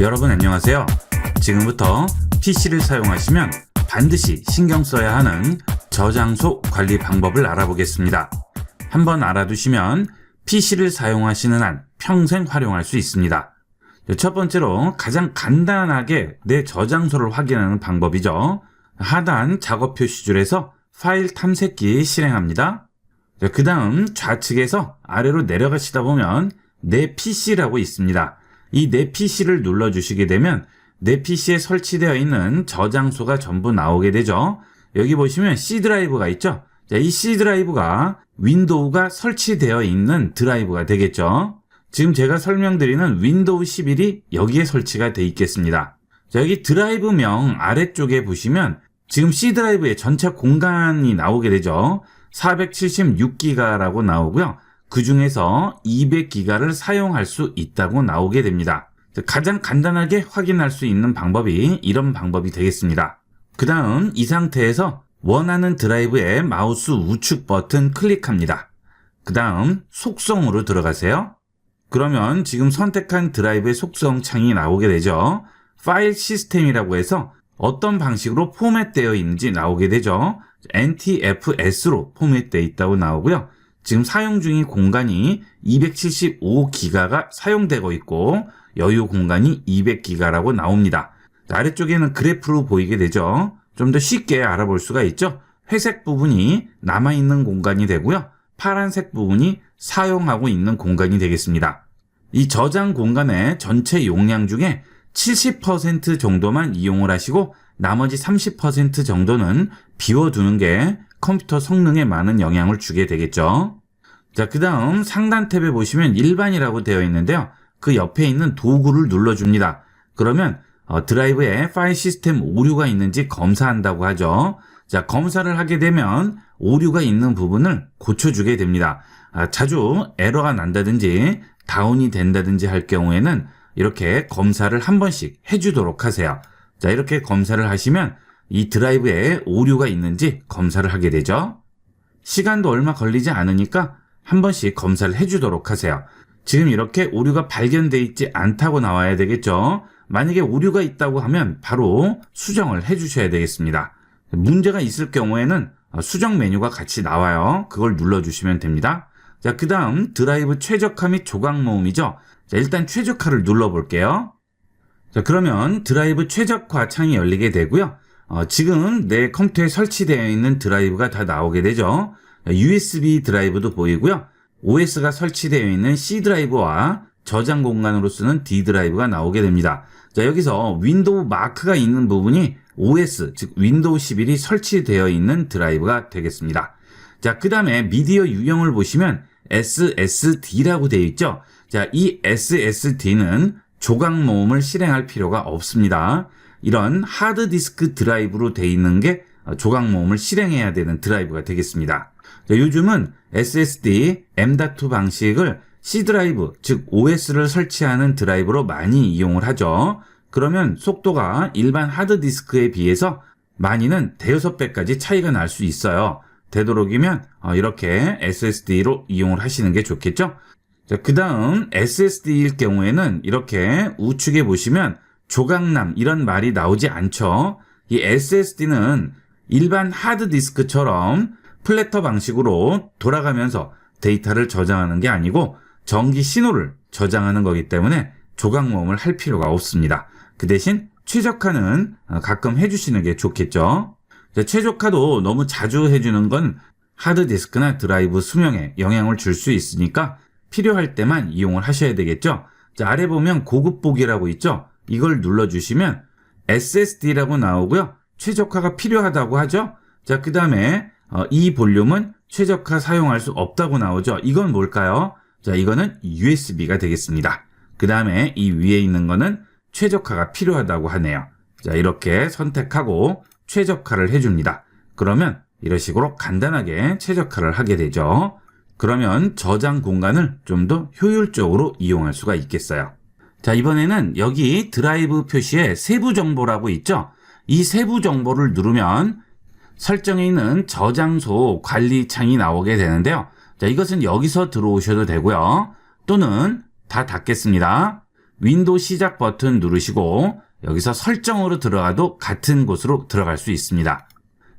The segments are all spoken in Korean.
여러분 안녕하세요. 지금부터 PC를 사용하시면 반드시 신경 써야 하는 저장소 관리 방법을 알아보겠습니다. 한번 알아두시면 PC를 사용하시는 한 평생 활용할 수 있습니다. 첫 번째로 가장 간단하게 내 저장소를 확인하는 방법이죠. 하단 작업 표시줄에서 파일 탐색기 실행합니다. 그 다음 좌측에서 아래로 내려가시다 보면 내 PC라고 있습니다. 이 내 PC를 눌러주시게 되면 내 PC에 설치되어 있는 저장소가 전부 나오게 되죠. 여기 보시면 C 드라이브가 있죠. 자, 이 C 드라이브가 윈도우가 설치되어 있는 드라이브가 되겠죠. 지금 제가 설명드리는 윈도우 11이 여기에 설치가 되어 있겠습니다. 자, 여기 드라이브명 아래쪽에 보시면 지금 C 드라이브의 전체 공간이 나오게 되죠. 476기가라고 나오고요. 그 중에서 200기가를 사용할 수 있다고 나오게 됩니다. 가장 간단하게 확인할 수 있는 방법이 이런 방법이 되겠습니다. 그 다음 이 상태에서 원하는 드라이브의 마우스 우측 버튼 클릭합니다. 그 다음 속성으로 들어가세요. 그러면 지금 선택한 드라이브의 속성 창이 나오게 되죠. 파일 시스템이라고 해서 어떤 방식으로 포맷되어 있는지 나오게 되죠. NTFS로 포맷되어 있다고 나오고요. 지금 사용 중인 공간이 275기가가 사용되고 있고 여유 공간이 200기가라고 나옵니다. 아래쪽에는 그래프로 보이게 되죠. 좀 더 쉽게 알아볼 수가 있죠. 회색 부분이 남아있는 공간이 되고요. 파란색 부분이 사용하고 있는 공간이 되겠습니다. 이 저장 공간의 전체 용량 중에 70% 정도만 이용을 하시고 나머지 30% 정도는 비워두는 게 컴퓨터 성능에 많은 영향을 주게 되겠죠. 자, 그 다음 상단 탭에 보시면 일반이라고 되어 있는데요. 그 옆에 있는 도구를 눌러줍니다. 그러면 어, 드라이브에 파일 시스템 오류가 있는지 검사한다고 하죠. 자, 검사를 하게 되면 오류가 있는 부분을 고쳐주게 됩니다. 아, 자주 에러가 난다든지 다운이 된다든지 할 경우에는 이렇게 검사를 한 번씩 해주도록 하세요. 자, 이렇게 검사를 하시면 이 드라이브에 오류가 있는지 검사를 하게 되죠. 시간도 얼마 걸리지 않으니까 한 번씩 검사를 해주도록 하세요. 지금 이렇게 오류가 발견돼 있지 않다고 나와야 되겠죠. 만약에 오류가 있다고 하면 바로 수정을 해주셔야 되겠습니다. 문제가 있을 경우에는 수정 메뉴가 같이 나와요. 그걸 눌러주시면 됩니다. 자, 그 다음 드라이브 최적화 및 조각 모음이죠. 자, 일단 최적화를 눌러볼게요. 자, 그러면 드라이브 최적화 창이 열리게 되고요. 어, 지금 내 컴퓨터에 설치되어 있는 드라이브가 다 나오게 되죠. USB 드라이브도 보이고요. OS가 설치되어 있는 C 드라이브와 저장 공간으로 쓰는 D 드라이브가 나오게 됩니다. 자, 여기서 윈도우 마크가 있는 부분이 OS, 즉 윈도우 11이 설치되어 있는 드라이브가 되겠습니다. 자, 그 다음에 미디어 유형을 보시면 SSD라고 되어 있죠. 자, 이 SSD는 조각 모음을 실행할 필요가 없습니다. 이런 하드디스크 드라이브로 되어 있는 게 조각 모음을 실행해야 되는 드라이브가 되겠습니다. 자, 요즘은 SSD M.2 방식을 C 드라이브, 즉 OS를 설치하는 드라이브로 많이 이용을 하죠. 그러면 속도가 일반 하드디스크에 비해서 많이는 대여섯 배까지 차이가 날 수 있어요. 되도록이면 어, 이렇게 SSD로 이용을 하시는 게 좋겠죠. 자, 그 다음 SSD일 경우에는 이렇게 우측에 보시면 조각남 이런 말이 나오지 않죠. 이 SSD는 일반 하드디스크처럼 플래터 방식으로 돌아가면서 데이터를 저장하는 게 아니고 전기 신호를 저장하는 거기 때문에 조각 모음을 할 필요가 없습니다. 그 대신 최적화는 어, 가끔 해주시는 게 좋겠죠. 최적화도 너무 자주 해주는 건 하드디스크나 드라이브 수명에 영향을 줄 수 있으니까 필요할 때만 이용을 하셔야 되겠죠. 자, 아래 보면 고급 보기라고 있죠. 이걸 눌러주시면 SSD라고 나오고요. 최적화가 필요하다고 하죠. 자, 그 다음에 어, 이 볼륨은 최적화 사용할 수 없다고 나오죠. 이건 뭘까요? 자, 이거는 USB가 되겠습니다. 그 다음에 이 위에 있는 거는 최적화가 필요하다고 하네요. 자, 이렇게 선택하고 최적화를 해줍니다. 그러면 이런 식으로 간단하게 최적화를 하게 되죠. 그러면 저장 공간을 좀 더 효율적으로 이용할 수가 있겠어요. 자, 이번에는 여기 드라이브 표시에 세부 정보라고 있죠? 이 세부 정보를 누르면 설정에 있는 저장소 관리 창이 나오게 되는데요. 자, 이것은 여기서 들어오셔도 되고요. 또는 다 닫겠습니다. 윈도우 시작 버튼 누르시고 여기서 설정으로 들어가도 같은 곳으로 들어갈 수 있습니다.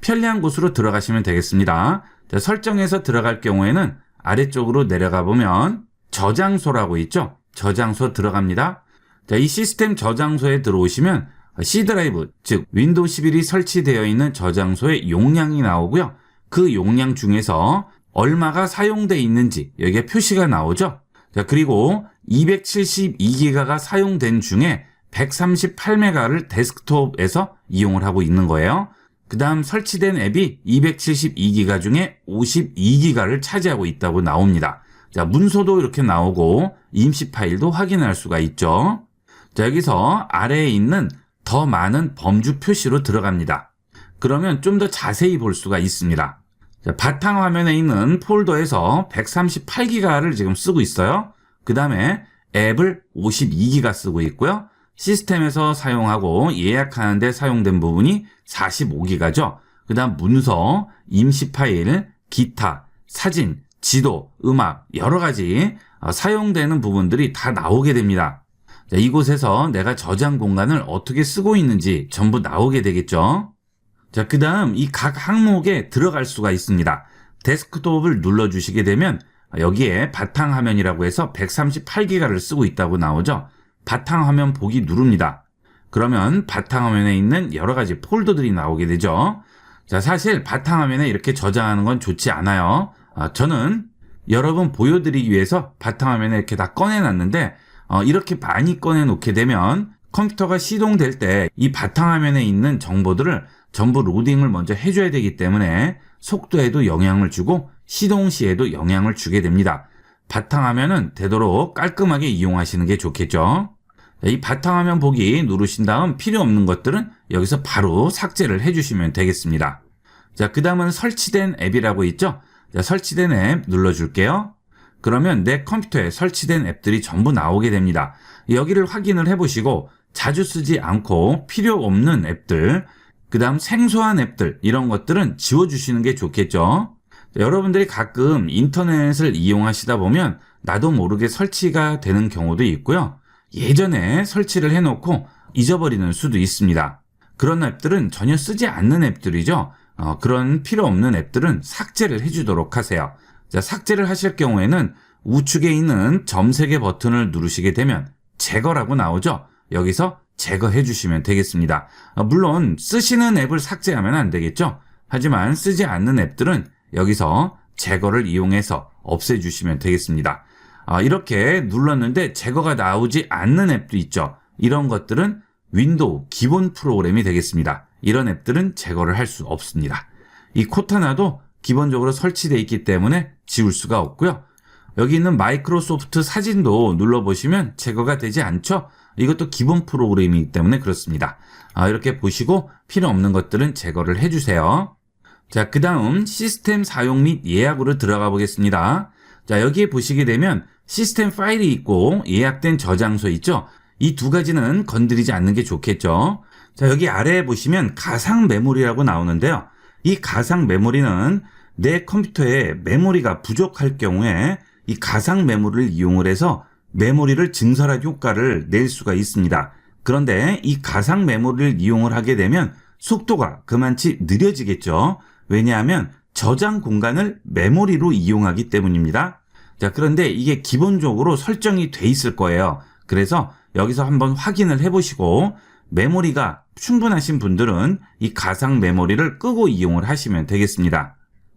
편리한 곳으로 들어가시면 되겠습니다. 자, 설정에서 들어갈 경우에는 아래쪽으로 내려가 보면 저장소라고 있죠? 저장소 들어갑니다. 자, 이 시스템 저장소에 들어오시면 C 드라이브, 즉 윈도우 11이 설치되어 있는 저장소의 용량이 나오고요. 그 용량 중에서 얼마가 사용돼 있는지 여기에 표시가 나오죠. 자, 그리고 272기가가 사용된 중에 138메가를 데스크톱에서 이용을 하고 있는 거예요. 그 다음 설치된 앱이 272기가 중에 52기가를 차지하고 있다고 나옵니다. 자, 문서도 이렇게 나오고 임시 파일도 확인할 수가 있죠. 자, 여기서 아래에 있는 더 많은 범주 표시로 들어갑니다. 그러면 좀 더 자세히 볼 수가 있습니다. 자, 바탕 화면에 있는 폴더에서 138기가를 지금 쓰고 있어요. 그 다음에 앱을 52기가 쓰고 있고요. 시스템에서 사용하고 예약하는데 사용된 부분이 45기가죠. 그 다음 문서, 임시 파일, 기타, 사진, 지도, 음악, 여러 가지 어, 사용되는 부분들이 다 나오게 됩니다. 자, 이곳에서 내가 저장 공간을 어떻게 쓰고 있는지 전부 나오게 되겠죠. 자, 그 다음 이 각 항목에 들어갈 수가 있습니다. 데스크톱을 눌러주시게 되면 여기에 바탕화면이라고 해서 138기가를 쓰고 있다고 나오죠. 바탕화면 보기 누릅니다. 그러면 바탕화면에 있는 여러 가지 폴더들이 나오게 되죠. 자, 사실 바탕화면에 이렇게 저장하는 건 좋지 않아요. 아, 저는 여러분 보여드리기 위해서 바탕화면에 이렇게 다 꺼내놨는데 어, 이렇게 많이 꺼내놓게 되면 컴퓨터가 시동될 때 이 바탕화면에 있는 정보들을 전부 로딩을 먼저 해줘야 되기 때문에 속도에도 영향을 주고 시동 시에도 영향을 주게 됩니다. 바탕화면은 되도록 깔끔하게 이용하시는 게 좋겠죠. 이 바탕화면 보기 누르신 다음 필요 없는 것들은 여기서 바로 삭제를 해주시면 되겠습니다. 자, 그 다음은 설치된 앱이라고 있죠? 자, 설치된 앱 눌러줄게요. 그러면 내 컴퓨터에 설치된 앱들이 전부 나오게 됩니다. 여기를 확인을 해보시고 자주 쓰지 않고 필요 없는 앱들, 그 다음 생소한 앱들, 이런 것들은 지워주시는 게 좋겠죠. 자, 여러분들이 가끔 인터넷을 이용하시다 보면 나도 모르게 설치가 되는 경우도 있고요. 예전에 설치를 해놓고 잊어버리는 수도 있습니다. 그런 앱들은 전혀 쓰지 않는 앱들이죠. 어, 그런 필요 없는 앱들은 삭제를 해주도록 하세요. 자, 삭제를 하실 경우에는 우측에 있는 점색의 버튼을 누르시게 되면 제거라고 나오죠. 여기서 제거해 주시면 되겠습니다. 어, 물론 쓰시는 앱을 삭제하면 안 되겠죠. 하지만 쓰지 않는 앱들은 여기서 제거를 이용해서 없애주시면 되겠습니다. 아, 이렇게 눌렀는데 제거가 나오지 않는 앱도 있죠. 이런 것들은 윈도우 기본 프로그램이 되겠습니다. 이런 앱들은 제거를 할 수 없습니다. 이 코타나도 기본적으로 설치되어 있기 때문에 지울 수가 없고요. 여기 있는 마이크로소프트 사진도 눌러보시면 제거가 되지 않죠? 이것도 기본 프로그램이기 때문에 그렇습니다. 아, 이렇게 보시고 필요 없는 것들은 제거를 해주세요. 자, 그 다음 시스템 사용 및 예약으로 들어가 보겠습니다. 자, 여기에 보시게 되면 시스템 파일이 있고 예약된 저장소 있죠? 이 두 가지는 건드리지 않는 게 좋겠죠? 자, 여기 아래에 보시면 가상 메모리라고 나오는데요. 이 가상 메모리는 내 컴퓨터에 메모리가 부족할 경우에 이 가상 메모리를 이용을 해서 메모리를 증설할 효과를 낼 수가 있습니다. 그런데 이 가상 메모리를 이용을 하게 되면 속도가 그만치 느려지겠죠. 왜냐하면 저장 공간을 메모리로 이용하기 때문입니다. 자, 그런데 이게 기본적으로 설정이 돼 있을 거예요. 그래서 여기서 한번 확인을 해 보시고 메모리가 충분하신 분들은 이 가상 메모리를 끄고 이용을 하시면 되겠습니다.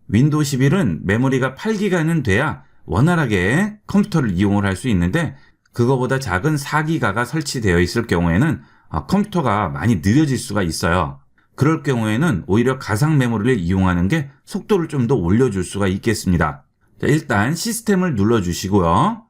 윈도우 11은 메모리가 8기가는 돼야 원활하게 컴퓨터를 이용을 할 수 있는데 그거보다 작은 4기가가 설치되어 있을 경우에는 아, 컴퓨터가 많이 느려질 수가 있어요. 그럴 경우에는 오히려 가상 메모리를 이용하는 게 속도를 좀 더 올려줄 수가 있겠습니다. 자, 일단 시스템을 눌러주시고요.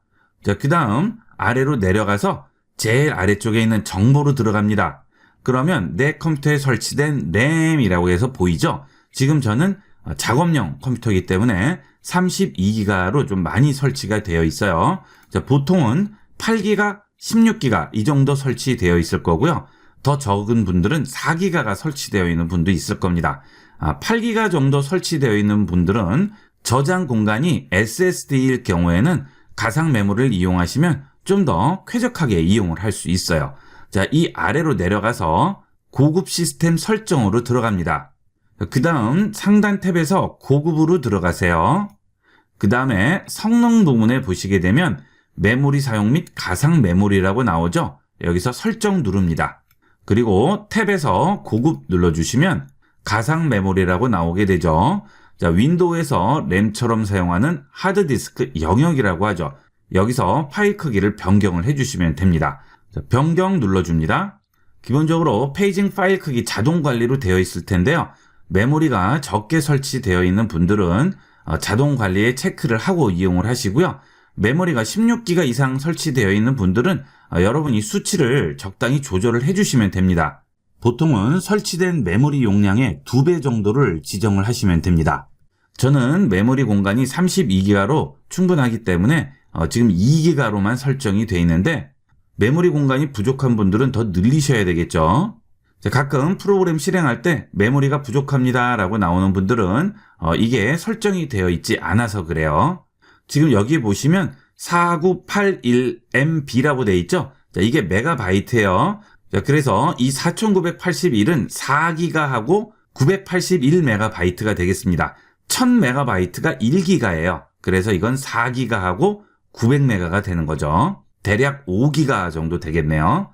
자, 그 다음 아래로 내려가서 제일 아래쪽에 있는 정보로 들어갑니다. 그러면 내 컴퓨터에 설치된 램이라고 해서 보이죠? 지금 저는 작업용 컴퓨터이기 때문에 32기가로 좀 많이 설치가 되어 있어요. 자, 보통은 8기가, 16기가 이 정도 설치되어 있을 거고요. 더 적은 분들은 4기가가 설치되어 있는 분도 있을 겁니다. 아, 8기가 정도 설치되어 있는 분들은 저장 공간이 SSD일 경우에는 가상 메모리를 이용하시면 좀 더 쾌적하게 이용을 할 수 있어요. 자, 이 아래로 내려가서 고급 시스템 설정으로 들어갑니다. 그 다음 상단 탭에서 고급으로 들어가세요. 그 다음에 성능 부분에 보시게 되면 메모리 사용 및 가상 메모리라고 나오죠. 여기서 설정 누릅니다. 그리고 탭에서 고급 눌러주시면 가상 메모리라고 나오게 되죠. 자, 윈도우에서 램처럼 사용하는 하드디스크 영역이라고 하죠. 여기서 파일 크기를 변경을 해주시면 됩니다. 자, 변경 눌러줍니다. 기본적으로 페이징 파일 크기 자동 관리로 되어 있을 텐데요. 메모리가 적게 설치되어 있는 분들은 어, 자동 관리에 체크를 하고 이용을 하시고요. 메모리가 16기가 이상 설치되어 있는 분들은 어, 여러분이 수치를 적당히 조절을 해주시면 됩니다. 보통은 설치된 메모리 용량의 2배 정도를 지정을 하시면 됩니다. 저는 메모리 공간이 32기가로 충분하기 때문에 어, 지금 2기가로만 설정이 되어 있는데 메모리 공간이 부족한 분들은 더 늘리셔야 되겠죠. 자, 가끔 프로그램 실행할 때 메모리가 부족합니다 라고 나오는 분들은 어, 이게 설정이 되어 있지 않아서 그래요. 지금 여기 보시면 4981MB라고 되어 있죠. 자, 이게 메가바이트예요. 자, 그래서 이 4981은 4기가하고 981메가바이트가 되겠습니다. 1000메가바이트가 1기가예요. 그래서 이건 4기가하고 900메가가 되는 거죠. 대략 5기가 정도 되겠네요.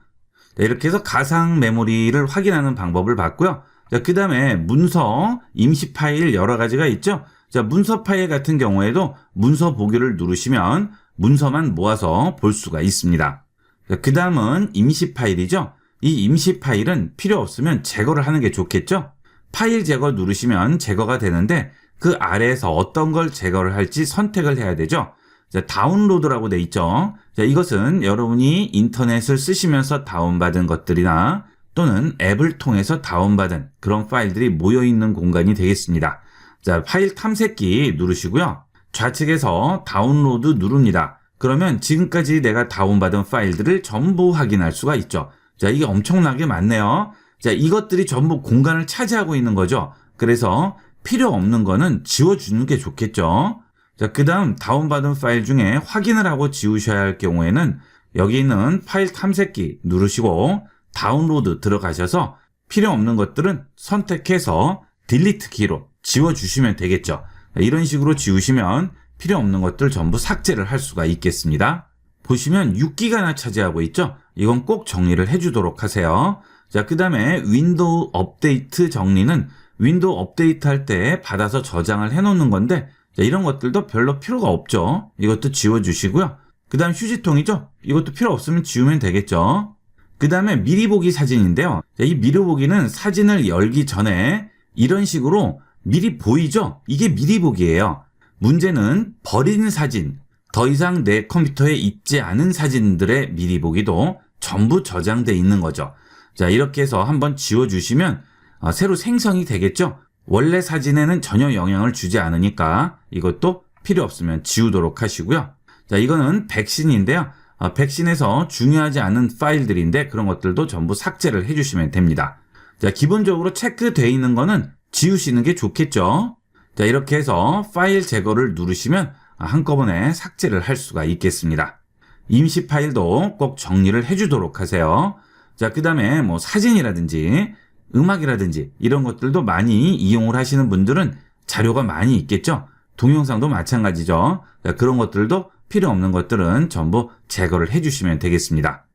자, 이렇게 해서 가상 메모리를 확인하는 방법을 봤고요. 자, 그 다음에 문서, 임시 파일 여러 가지가 있죠. 자, 문서 파일 같은 경우에도 문서 보기를 누르시면 문서만 모아서 볼 수가 있습니다. 자, 그 다음은 임시 파일이죠. 이 임시 파일은 필요 없으면 제거를 하는 게 좋겠죠. 파일 제거 누르시면 제거가 되는데 그 아래에서 어떤 걸 제거를 할지 선택을 해야 되죠. 자, 다운로드라고 돼 있죠. 자, 이것은 여러분이 인터넷을 쓰시면서 다운받은 것들이나 또는 앱을 통해서 다운받은 그런 파일들이 모여 있는 공간이 되겠습니다. 자, 파일 탐색기 누르시고요. 좌측에서 다운로드 누릅니다. 그러면 지금까지 내가 다운받은 파일들을 전부 확인할 수가 있죠. 자, 이게 엄청나게 많네요. 자, 이것들이 전부 공간을 차지하고 있는 거죠. 그래서 필요 없는 거는 지워주는 게 좋겠죠. 자, 그 다음 다운받은 파일 중에 확인을 하고 지우셔야 할 경우에는 여기 있는 파일 탐색기 누르시고 다운로드 들어가셔서 필요 없는 것들은 선택해서 딜리트 키로 지워주시면 되겠죠. 이런 식으로 지우시면 필요 없는 것들 전부 삭제를 할 수가 있겠습니다. 보시면 6기가나 차지하고 있죠? 이건 꼭 정리를 해주도록 하세요. 자, 그 다음에 윈도우 업데이트 정리는 윈도우 업데이트 할 때 받아서 저장을 해놓는 건데 자, 이런 것들도 별로 필요가 없죠. 이것도 지워주시고요. 그 다음 휴지통이죠. 이것도 필요 없으면 지우면 되겠죠. 그 다음에 미리 보기 사진인데요. 자, 이 미리 보기는 사진을 열기 전에 이런 식으로 미리 보이죠? 이게 미리 보기예요. 문제는 버린 사진, 더 이상 내 컴퓨터에 있지 않은 사진들의 미리 보기도 전부 저장돼 있는 거죠. 자, 이렇게 해서 한번 지워주시면 어, 새로 생성이 되겠죠? 원래 사진에는 전혀 영향을 주지 않으니까 이것도 필요 없으면 지우도록 하시고요. 자, 이거는 백신인데요. 어, 백신에서 중요하지 않은 파일들인데 그런 것들도 전부 삭제를 해주시면 됩니다. 자, 기본적으로 체크되어 있는 거는 지우시는 게 좋겠죠. 자, 이렇게 해서 파일 제거를 누르시면 한꺼번에 삭제를 할 수가 있겠습니다. 임시 파일도 꼭 정리를 해주도록 하세요. 자, 그 다음에 뭐 사진이라든지 음악이라든지 이런 것들도 많이 이용을 하시는 분들은 자료가 많이 있겠죠? 동영상도 마찬가지죠. 자, 그런 것들도 필요 없는 것들은 전부 제거를 해주시면 되겠습니다.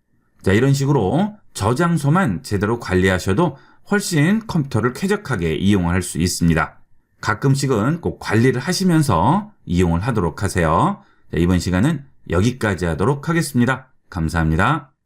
자, 이런 식으로 저장소만 제대로 관리하셔도 훨씬 컴퓨터를 쾌적하게 이용할 수 있습니다. 가끔씩은 꼭 관리를 하시면서 이용을 하도록 하세요. 자, 이번 시간은 여기까지 하도록 하겠습니다. 감사합니다.